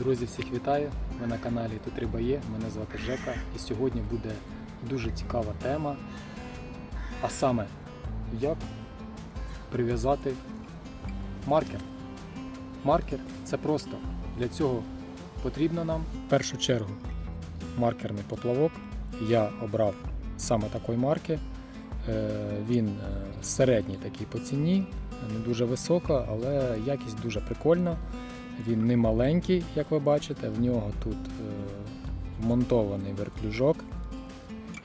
Друзі, всіх вітаю! Ви на каналі Тут Риба є. Мене звати Жека. І сьогодні буде дуже цікава тема. А саме, як прив'язати маркер. Маркер це просто. Для цього потрібно нам в першу чергу маркерний поплавок. Я обрав саме такої марки. Е, Він е, середній такий по ціні, не дуже висока, але якість дуже прикольна. Він не маленький, як ви бачите, в нього тут е, вмонтований вертлюжок.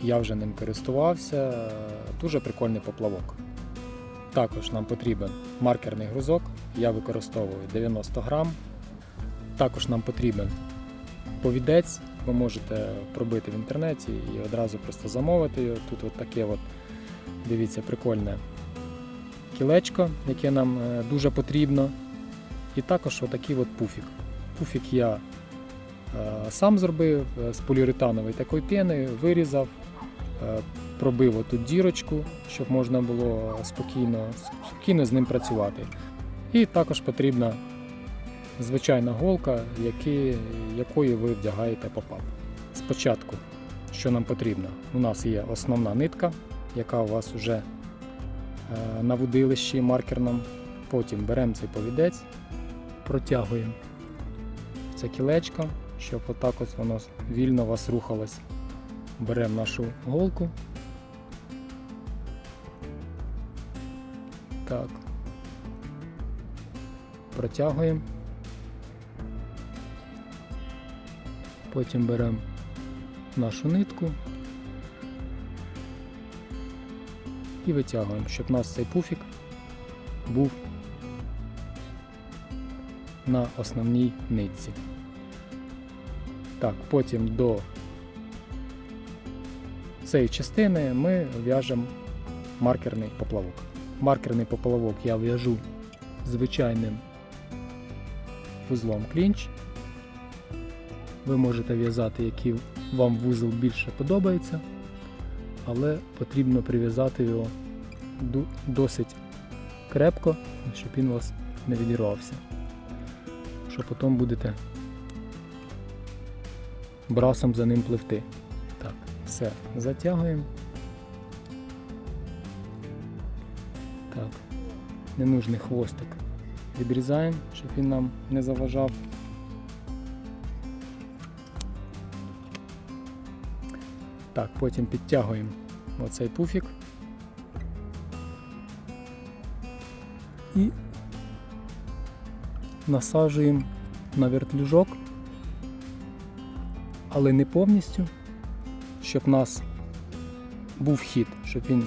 Я вже ним користувався. Дуже прикольний поплавок. Також нам потрібен маркерний грузок. Я використовую 90 грам. Також нам потрібен повідець. Ви можете пробити в інтернеті і одразу просто замовити його. Тут от таке от, дивіться, прикольне кілечко, яке нам е, дуже потрібно. І також отакий от пуфік. Пуфік я е, сам зробив е, з поліуретанової такої пени, вирізав, е, пробив отут дірочку, щоб можна було спокійно, спокійно з ним працювати. І також потрібна звичайна голка, які, якою ви вдягаєте попап. Спочатку, що нам потрібно? У нас є основна нитка, яка у вас вже на вудилищі маркерному. Потім беремо цей повідець, протягуємо це кілечко, щоб отак ось воно вільно у вас рухалось. Беремо нашу голку. Так. Протягуємо. Потім беремо нашу нитку і витягуємо, щоб у нас цей пуфік був на основній нитці. Так, потім до цієї частини ми в'яжемо маркерний поплавок. Маркерний поплавок я в'яжу звичайним вузлом клінч. Ви можете в'язати, який вам вузол більше подобається, але потрібно прив'язати його досить крепко, щоб він у вас не відірвався що потім будете брасом за ним пливти. Так, все, затягуємо. Так, ненужний хвостик відрізаємо, щоб він нам не заважав. Так, потім підтягуємо оцей пуфік. І насаджуємо на вертлюжок, але не повністю, щоб у нас був хід, щоб він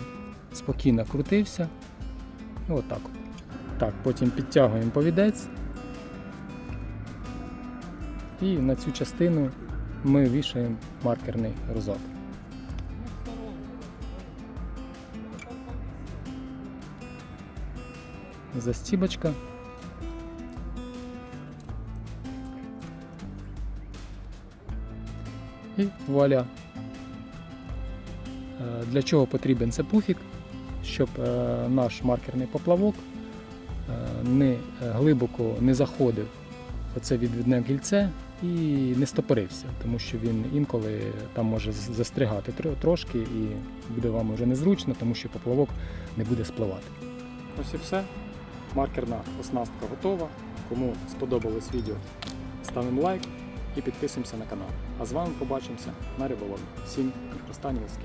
спокійно крутився. І отак. Так, потім підтягуємо повідець. І на цю частину ми вішаємо маркерний розок. Застібочка. І вуаля. Е, Для чого потрібен це пуфік? Щоб е, наш маркерний поплавок е, не глибоко не заходив в це відвідне кільце і не стопорився, тому що він інколи там може застрягати трошки і буде вам вже незручно, тому що поплавок не буде спливати. Ось і все. Маркерна оснастка готова. Кому сподобалось відео, ставимо лайк і підписуємося на канал. А з вами побачимося на риболові. Всім останні ласки.